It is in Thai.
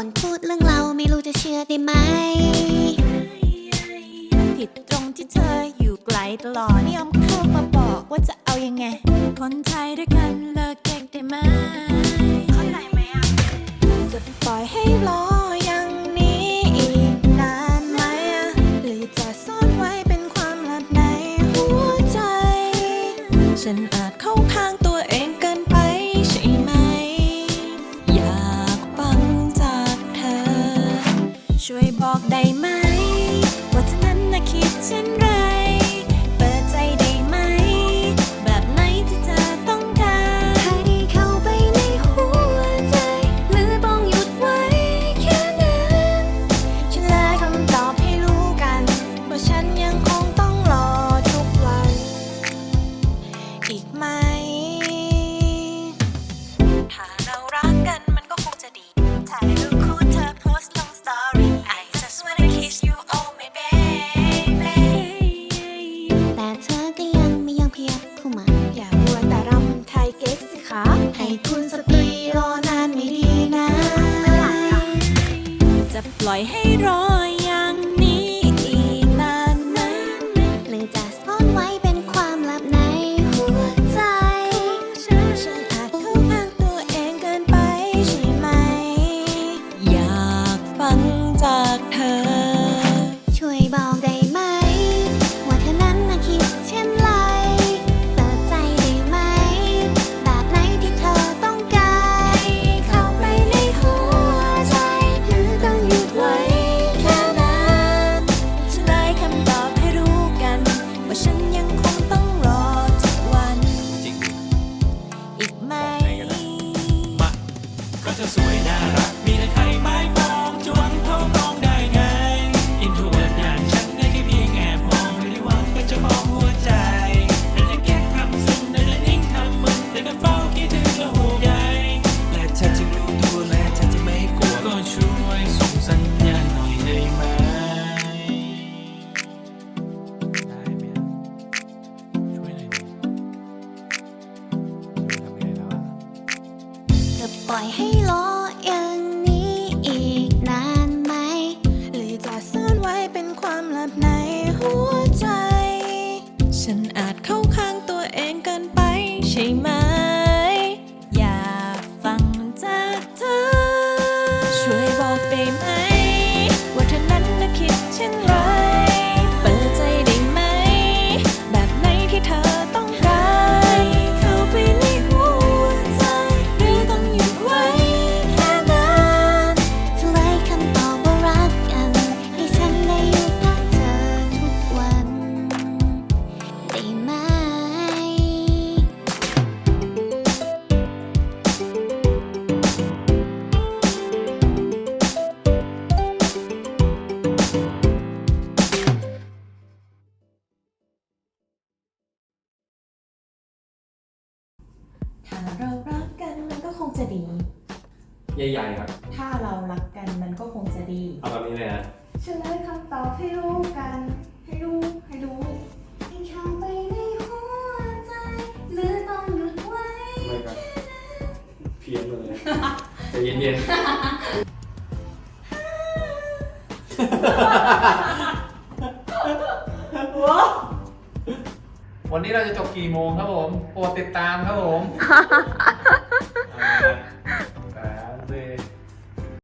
คนพูดเรื่องเราไม่รู้จะเชื่อได้ไหม ผิดตรงที่เธออยู่ไกลตลอดไม่ยอมเข้ามาบอกว่าจะเอายังไง คนไทยด้วยกันเลิกเก่งได้ไหมเข้าใจไหมอะจะปล่อยให้รออย่างนี้อีกนานไหมอะหรือจะซ่อนไว้เป็นความลับในหัวใจ ฉันอาจเข้าข้างตัวเอง อยให้รออย ก็เปล่อยให้รออย่างนี้อีกนานไหม หรือจะซ่อนไว้เป็นความลับในหัวใจ ฉันอาจเข้าข้างตัวเองเกินไปใช่ไหม อยากฟังจากเธอ ช่วยบอกได้ไหม ว่าเธอนั้นน่ะคิดเช่นไร เรารักกันมันก็คงจะดี ใหญ่ๆครับถ้าเรารักกันมันก็คงจะดี เอาแบบนี้เลยนะเฉลยคำตอบให้รู้กัน ให้รู้ให้รู้ให้เข้าไปในหัวใจ หรือต้องหยุดไว้ ไม่ครับเพี้ยนเลยใจเย็นๆ วันนี้เราจะจบกี่โมงครับผมโปรดติดตามครับผม